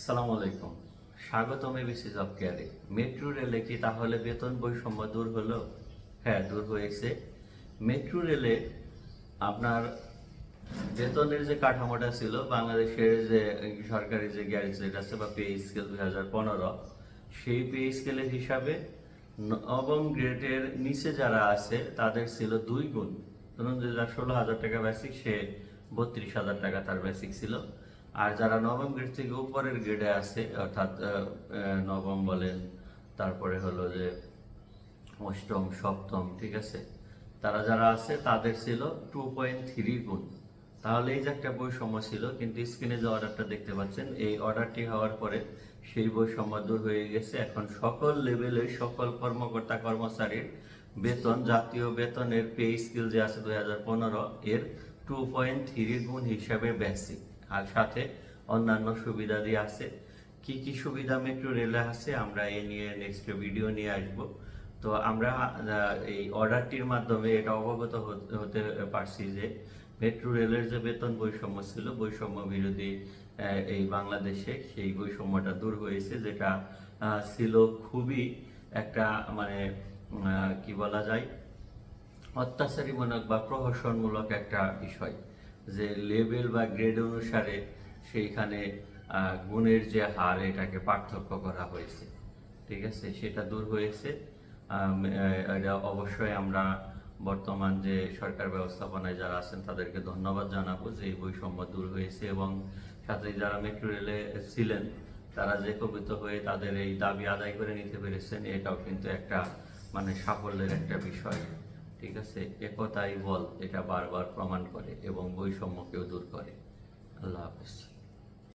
আসসালামু আলাইকুম। স্বাগতম এবিসি জব কেয়ারে। মেট্রো রেলে কি তাহলে বেতন বৈষম্য দূর হলো? হ্যাঁ দূর হয়েছে। মেট্রো রেলে আপনার বেতনের যে কাঠামোটা ছিল, বাংলাদেশের যে সরকারি যে গ্যারেজেট আছে বা পে স্কেল দুই হাজার পনেরো, সেই পে স্কেলের হিসাবে নবম গ্রেডের নিচে যারা আছে, তাদের ছিল দুই গুণ। ধরুন যে যার ষোলো হাজার টাকা বেসিক সে বত্রিশ হাজার টাকা তার বেসিক ছিল। আর যারা নবম গ্রেড থেকে উপরের গ্রেডে আছে, অর্থাৎ নবম বলেন, তারপরে হলো যে অষ্টম, সপ্তম, ঠিক আছে? তারা যারা আছে, তাদের ছিল টু পয়েন্ট থ্রি গুণ। তাহলে এই যে একটা বৈষম্য ছিল, কিন্তু স্ক্রিনে যে অর্ডারটা দেখতে পাচ্ছেন, এই অর্ডারটি হওয়ার পরে সেই বৈষম্য দূর হয়ে গেছে। এখন সকল লেভেলের সকল কর্মকর্তা, কর্মচারীর বেতন, জাতীয় বেতনের পে স্কিল যে আছে দুই হাজার পনেরো, এর টু পয়েন্ট থ্রি গুণ হিসাবে বেসিক আর সাথে অন্যান্য সুবিধা দিয়ে আছে। কি কি সুবিধা মেট্রো রেলে আছে আমরা এই নিয়ে নেক্সট ভিডিও নিয়ে আসব। তো আমরা এই অর্ডারটির মাধ্যমে এটা অবগত হতে- পারছি যে মেট্রো রেলের যে বেতন বৈষম্য ছিল, বৈষম্য বিরোধী এই বাংলাদেশে সেই বৈষম্যটা দূর হয়েছে, যেটা ছিল খুবই একটা মানে কি বলা যায়, অত্যাচারীমূলক বা প্রহসনমূলক একটা বিষয়। যে লেভেল বা গ্রেড অনুসারে সেইখানে গুণের যে হার, এটাকে পার্থক্য করা হয়েছে। ঠিক আছে? সেটা দূর হয়েছে। এটা অবশ্যই আমরা বর্তমান যে সরকার ব্যবস্থাপনায় যারা আছেন, তাদেরকে ধন্যবাদ জানাব যে এই বৈষম্য দূর হয়েছে এবং সাথে যারা মেট্রো রেলে ছিলেন, তারা যে কবিত হয়ে তাদের এই দাবি আদায় করে নিতে পেরেছেন, এটাও কিন্তু একটা মানে সাফল্যের একটা বিষয়। ঠিক আছে? একতাই বল এটা বারবার প্রমাণ করে এবং বৈষম্যকেও দূর করে। আল্লাহ হাফেজ।